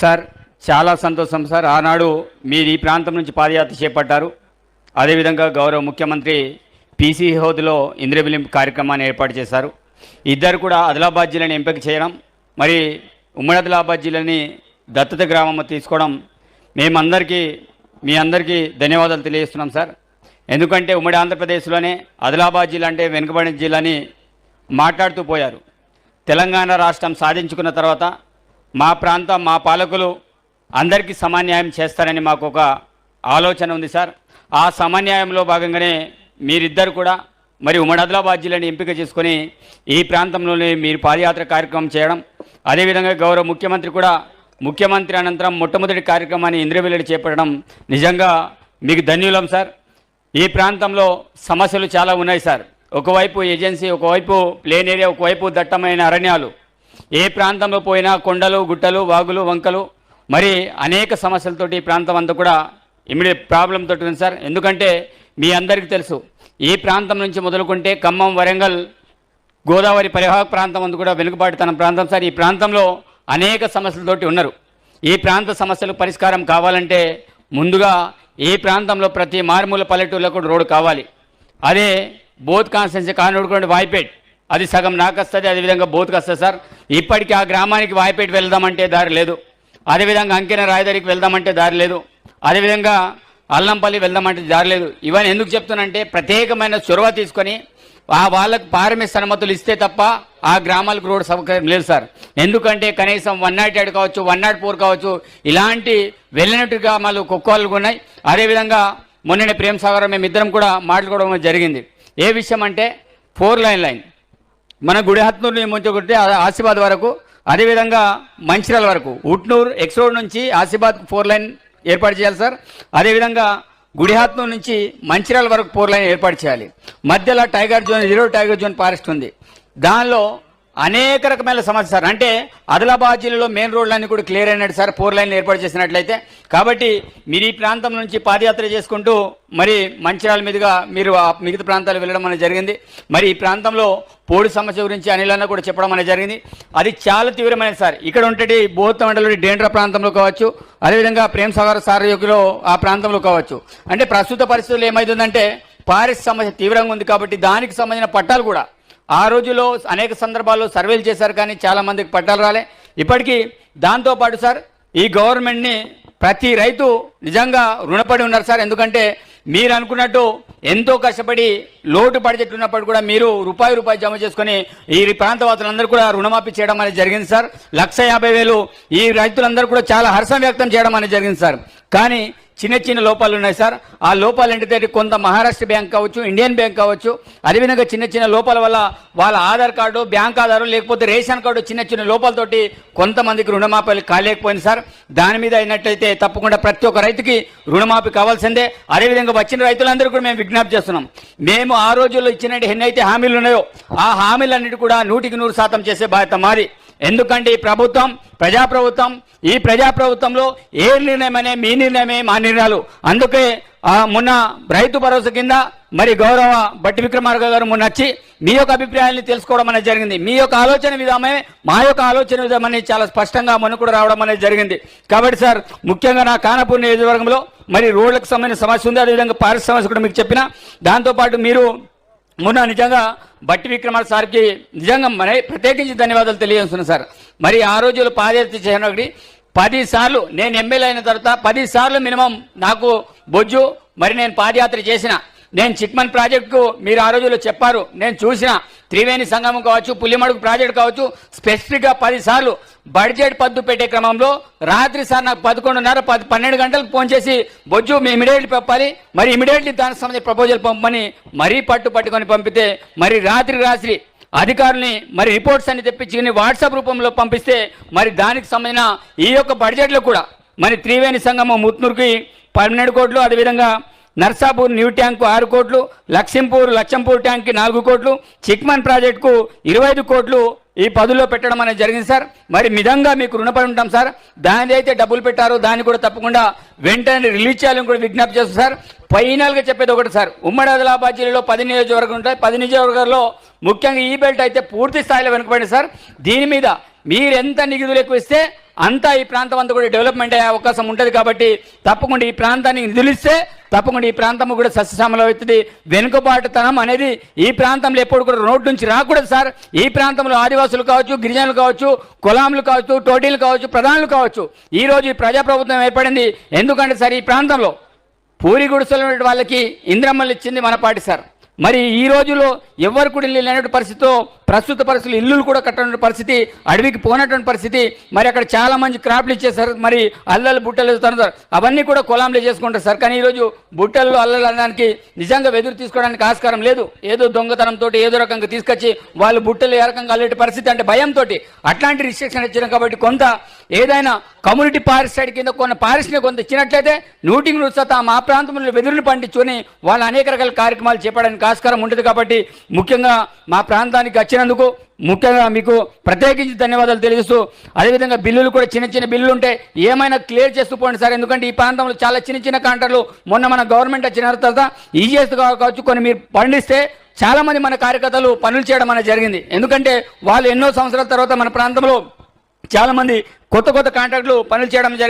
Sir చాలా సంతోషం sir. ఆనాడు మీరు ఈ ప్రాంతం నుంచి పాదయాత్ర చేపట్టారు. అదేవిధంగా గౌరవ ముఖ్యమంత్రి పీసీ హోద్లో ఇంద్రవిలింపు కార్యక్రమాన్ని ఏర్పాటు చేశారు. ఇద్దరు కూడా ఆదిలాబాద్ జిల్లాని ఎంపిక చేయడం మరి ఉమ్మడి ఆదిలాబాద్ జిల్లాని దత్తత గ్రామం తీసుకోవడం మేమందరికీ మీ అందరికీ ధన్యవాదాలు తెలియజేస్తున్నాం సార్. ఎందుకంటే ఉమ్మడి ఆంధ్రప్రదేశ్లోనే ఆదిలాబాద్ జిల్లా అంటే వెనుకబడిన జిల్లాని మాట్లాడుతూ పోయారు. తెలంగాణ రాష్ట్రం సాధించుకున్న తర్వాత మా ప్రాంతం మా పాలకులు అందరికీ సమన్యాయం చేస్తారని మాకు ఒక ఆలోచన ఉంది సార్. ఆ సమన్యాయంలో భాగంగానే మీరిద్దరు కూడా మరి ఉమ్మడి ఆదిలాబాద్ జిల్లాని ఎంపిక చేసుకొని ఈ ప్రాంతంలోనే మీరు పాదయాత్ర కార్యక్రమం చేయడం. అదేవిధంగా గౌరవ ముఖ్యమంత్రి కూడా ముఖ్యమంత్రి అనంతరం మొట్టమొదటి కార్యక్రమాన్ని ఇంద్రవెల్లడి చేపట్టడం నిజంగా మీకు ధన్యులం సార్. ఈ ప్రాంతంలో సమస్యలు చాలా ఉన్నాయి సార్. ఒకవైపు ఏజెన్సీ ఒకవైపు ప్లేన్ ఏరియా ఒకవైపు దట్టమైన అరణ్యాలు. ఏ ప్రాంతంలో పోయినా కొండలు గుట్టలు వాగులు వంకలు మరి అనేక సమస్యలతోటి ఈ ప్రాంతం అంతా కూడా ఇమిడియట్ ప్రాబ్లం తోటి ఉంది సార్. ఎందుకంటే మీ అందరికీ తెలుసు ఈ ప్రాంతం నుంచి మొదలుకుంటే ఖమ్మం వరంగల్ గోదావరి పరివాహక ప్రాంతం అందు కూడా వెనుకబాటుతన ప్రాంతం సార్. ఈ ప్రాంతంలో అనేక సమస్యలతోటి ఉన్నారు. ఈ ప్రాంత సమస్యలు పరిష్కారం కావాలంటే ముందుగా ఈ ప్రాంతంలో ప్రతి మారుమూల పల్లెటూళ్ళకు రోడ్డు కావాలి. అదే బోత్ కాన్స్టెన్సీ కానుడుకోండి వాయిపేట్ అది సగం నాకు వస్తుంది అదేవిధంగా బోతుకు వస్తుంది సార్. ఇప్పటికీ ఆ గ్రామానికి వాయిపేట వెళ్దామంటే దారి లేదు. అదేవిధంగా అంకెన రాయదారికి వెళ్దామంటే దారి లేదు. అదేవిధంగా అల్లంపల్లి వెళ్దామంటే దారి లేదు. ఇవన్నీ ఎందుకు చెప్తున్నానంటే ప్రత్యేకమైన చొరవ తీసుకొని ఆ వాళ్ళకు పారమిస్ అనుమతులు ఇస్తే తప్ప ఆ గ్రామాలకు రోడ్ సౌకర్యం లేదు సార్. ఎందుకంటే కనీసం వన్ నాట్ ఎయిట్ కావచ్చు వన్ నాట్ ఫోర్ కావచ్చు ఇలాంటి వెళ్ళినట్టు గ్రామాలు కుక్కలు ఉన్నాయి. అదేవిధంగా మొన్ననే ప్రేమ్ సాగర్ మేము ఇద్దరం కూడా మాట్లాడుకోవడం జరిగింది. ఏ విషయం అంటే ఫోర్ లైన్ లైన్. మన గుడిహత్నూరు నుంచి ఒకటి ఆసిబాద్ వరకు అదేవిధంగా మంచిర్యాల వరకు ఉట్నూరు ఎక్స్ రోడ్ నుంచి ఆసిబాద్ ఫోర్ లైన్ ఏర్పాటు చేయాలి సార్. అదేవిధంగా గుడిహాత్నూరు నుంచి మంచిర్యాల వరకు ఫోర్ లైన్ ఏర్పాటు చేయాలి. మధ్యలో tiger zone zero tiger zone forest ఉంది. దానిలో అనేక రకమైన సమస్య సార్. అంటే ఆదిలాబాద్ జిల్లాలో మెయిన్ రోడ్లన్నీ కూడా క్లియర్ అయినట్టు సార్. ఫోర్ లైన్ ఏర్పాటు చేసినట్లయితే కాబట్టి మీరు ఈ ప్రాంతం నుంచి పాదయాత్ర చేసుకుంటూ మరి మంచిర్యాల మీదుగా మీరు ఆ మిగతా ప్రాంతాలు వెళ్ళడం అనేది జరిగింది. మరి ఈ ప్రాంతంలో పోడు సమస్య గురించి అనిల్ అన్న కూడా చెప్పడం అనేది జరిగింది. అది చాలా తీవ్రమైనది సార్. ఇక్కడ ఉంటే బోత్ మండలంలోని డేండ్రా ప్రాంతంలో కావచ్చు అదేవిధంగా ప్రేమ్ సాగర్ సారయోగిలో ఆ ప్రాంతంలో కావచ్చు. అంటే ప్రస్తుత పరిస్థితులు ఏమవుతుందంటే పారిస్ సమస్య తీవ్రంగా ఉంది కాబట్టి దానికి సంబంధించిన పట్టాలు కూడా ఆ రోజులో అనేక సందర్భాల్లో సర్వేలు చేశారు కానీ చాలామందికి పట్టాలు రాలే. ఇప్పటికీ దాంతోపాటు సార్ ఈ గవర్నమెంట్ని ప్రతి రైతు నిజంగా రుణపడి ఉన్నారు సార్. ఎందుకంటే మీరు అనుకున్నట్టు ఎంతో కష్టపడి లోటు బడ్జెట్ కూడా మీరు రూపాయి రూపాయి జమ చేసుకొని ఈ ప్రాంతవాసులందరూ కూడా రుణమాఫీ చేయడం అనేది జరిగింది సార్. లక్ష యాభై వేలు ఈ రైతులందరూ కూడా చాలా హర్షం వ్యక్తం చేయడం అనేది జరిగింది సార్. కానీ చిన్న చిన్న లోపాలు ఉన్నాయి సార్. ఆ లోపాలు ఏంటంటే కొంత మహారాష్ట్ర బ్యాంక్ కావచ్చు ఇండియన్ బ్యాంక్ కావచ్చు అదేవిధంగా చిన్న చిన్న లోపాల వల్ల వాళ్ళ ఆధార్ కార్డు బ్యాంక్ ఆధారు లేకపోతే రేషన్ కార్డు చిన్న చిన్న లోపాలతోటి కొంతమందికి రుణమాఫీ కాలేకపోయింది సార్. దాని మీద అయినట్లయితే తప్పకుండా ప్రతి ఒక్క రైతుకి రుణమాఫీ కావాల్సిందే. అదేవిధంగా వచ్చిన రైతులందరూ కూడా మేము విజ్ఞప్తి చేస్తున్నాం. మేము ఆ రోజుల్లో ఇచ్చిన ఎన్నైతే హామీలు ఉన్నాయో ఆ హామీలన్నిటి కూడా నూటికి నూరు శాతం చేసే బాధ్యత మాది. ఎందుకంటే ఈ ప్రభుత్వం ప్రజాప్రభుత్వం ఈ ప్రజాప్రభుత్వంలో ఏ నిర్ణయం అనే మీ నిర్ణయమే మా నిర్ణయాలు. అందుకే మొన్న రైతు భరోసా కింద మరి గౌరవ బట్టి విక్రమార్క గారు మొన్న వచ్చి మీ యొక్క అభిప్రాయాన్ని తెలుసుకోవడం అనేది జరిగింది. మీ యొక్క ఆలోచన విధానమే మా యొక్క ఆలోచన విధానం అనేది చాలా స్పష్టంగా మొన్న కూడా రావడం అనేది జరిగింది. కాబట్టి సార్ ముఖ్యంగా నా కానపూర్ నియోజకవర్గంలో మరి రోడ్లకు సంబంధించిన సమస్య ఉంది అదేవిధంగా పారిశ్రామిక సమస్య కూడా మీకు చెప్పిన. దాంతోపాటు మీరు మొన్న నిజంగా బట్టి విక్రమార్ సార్కి నిజంగా మన ప్రత్యేకించి ధన్యవాదాలు తెలియజేస్తున్నాను సార్. మరి ఆ రోజులు పాదయాత్ర చేయనఒకటి పది సార్లు నేను ఎమ్మెల్యే అయిన తర్వాత పది సార్లు మినిమం నాకు బొజ్జు మరి నేను పాదయాత్ర చేసిన. నేను చిట్మన్ ప్రాజెక్టుకు మీరు ఆ రోజుల్లో చెప్పారు నేను చూసిన త్రివేణి సంగమం కావచ్చు పుల్లిమడుగు ప్రాజెక్ట్ కావచ్చు స్పెసిఫిక్గా పది సార్లు బడ్జెట్ పద్దు పెట్టే క్రమంలో రాత్రి సార్ నాకు పదకొండున్నర పది పన్నెండు గంటలకు ఫోన్ చేసి బొజ్జు మీ ఇమీడియట్లీ పంపాలి. మరి ఇమీడియట్లీ దానికి సంబంధించి ప్రపోజల్ పంపమని మరీ పట్టు పట్టుకొని పంపితే మరి రాత్రి రాత్రి అధికారుల్ని మరి రిపోర్ట్స్ అన్ని తెప్పించి వాట్సాప్ రూపంలో పంపిస్తే మరి దానికి సంబంధించిన ఈ యొక్క బడ్జెట్లో కూడా మరి త్రివేణి సంగమం ముత్నూరుకి పన్నెండు కోట్లు అదేవిధంగా నర్సాపూర్ న్యూ ట్యాంకు ఆరు కోట్లు లక్ష్మీపూర్ లక్ష్మీపూర్ ట్యాంక్కి నాలుగు కోట్లు చిక్మన్ ప్రాజెక్టుకు ఇరవై ఐదు కోట్లు ఈ పదుల్లో పెట్టడం అనేది జరిగింది సార్. మరి మిధంగా మీకు రుణపడి ఉంటాం సార్. దాని అయితే డబ్బులు పెట్టారో దాన్ని కూడా తప్పకుండా వెంటనే రిలీజ్ చేయాలని కూడా విజ్ఞప్తి చేస్తాం సార్. ఫైనల్గా చెప్పేది ఒకటి సార్. ఉమ్మడి ఆదిలాబాద్ జిల్లాలో పది నియోజకవర్గం ఉంటాయి. పది నియోజకవర్గాల్లో ముఖ్యంగా ఈ బెల్ట్ అయితే పూర్తి స్థాయిలో వెనుకబడింది సార్. దీని మీద మీరు ఎంత నిధులు ఎక్కువ ఇస్తే అంతా ఈ ప్రాంతం అంతా కూడా డెవలప్మెంట్ అయ్యే అవకాశం ఉంటుంది కాబట్టి తప్పకుండా ఈ ప్రాంతానికి నిధులిస్తే తప్పకుండా ఈ ప్రాంతం కూడా సస్యశ్యామలం అవుతుంది. వెనుకబాటుతనం అనేది ఈ ప్రాంతంలో ఎప్పుడు కూడా రోడ్డు నుంచి రాకూడదు సార్. ఈ ప్రాంతంలో ఆదివాసులు కావచ్చు గిరిజనులు కావచ్చు కులాములు కావచ్చు టోటీలు కావచ్చు ప్రధానులు కావచ్చు. ఈ రోజు ఈ ప్రజాప్రభుత్వం ఏర్పడింది. ఎందుకంటే సార్ ఈ ప్రాంతంలో పూరి గుడిసెలు వాళ్ళకి ఇంద్రమ్మలు ఇచ్చింది మన పాటి సార్. మరి ఈ రోజులో ఎవరు కూడా లేనటువంటి పరిస్థితితో ప్రస్తుత పరిస్థితులు ఇల్లులు కూడా కట్టనటువంటి పరిస్థితి అడవికి పోనటువంటి పరిస్థితి మరి అక్కడ చాలా మంది క్రాప్లు ఇచ్చేసారు మరి అల్లలు బుట్టలు తనుతారు అవన్నీ కూడా కులాంలు చేసుకుంటారు సార్. కానీ ఈరోజు బుట్టలు అల్లలు అనడానికి నిజంగా వెదురు తీసుకోవడానికి ఆస్కారం లేదు. ఏదో దొంగతనంతో ఏదో రకంగా తీసుకొచ్చి వాళ్ళు బుట్టలు ఏ రకంగా అల్లేటి పరిస్థితి అంటే భయంతో అట్లాంటి రిస్ట్రిక్షన్ ఇచ్చారు కాబట్టి కొంత ఏదైనా కమ్యూనిటీ ఫారెస్ట్ సైడ్ కింద కొన్ని పారిశ్రామిక కొంత ఇచ్చినట్లయితే నూటికి నూరు మా ప్రాంతంలో వెదురులు పండించుకొని వాళ్ళు అనేక రకాల కార్యక్రమాలు చేపడానికి ఆస్కారం ఉంటుంది కాబట్టి ముఖ్యంగా మా ప్రాంతానికి వచ్చినందుకు ముఖ్యంగా మీకు ప్రత్యేకించి ధన్యవాదాలు తెలియజేస్తూ అదేవిధంగా బిల్లులు కూడా చిన్న చిన్న బిల్లులు ఉంటే ఏమైనా క్లియర్ చేస్తూ పోండి సార్. ఎందుకంటే ఈ ప్రాంతంలో చాలా చిన్న చిన్న కాంటర్లు మొన్న మన గవర్నమెంట్ వచ్చిన తర్వాత ఈజీఎస్ కావచ్చు కొన్ని మీరు పండిస్తే చాలా మంది మన కార్యకర్తలు పనులు చేయడం అనేది జరిగింది. ఎందుకంటే వాళ్ళు ఎన్నో సంవత్సరాల తర్వాత మన ప్రాంతంలో చాలామంది కొత్త కొత్త కాంట్రాక్టులు పనులు చేయడం జరిగింది.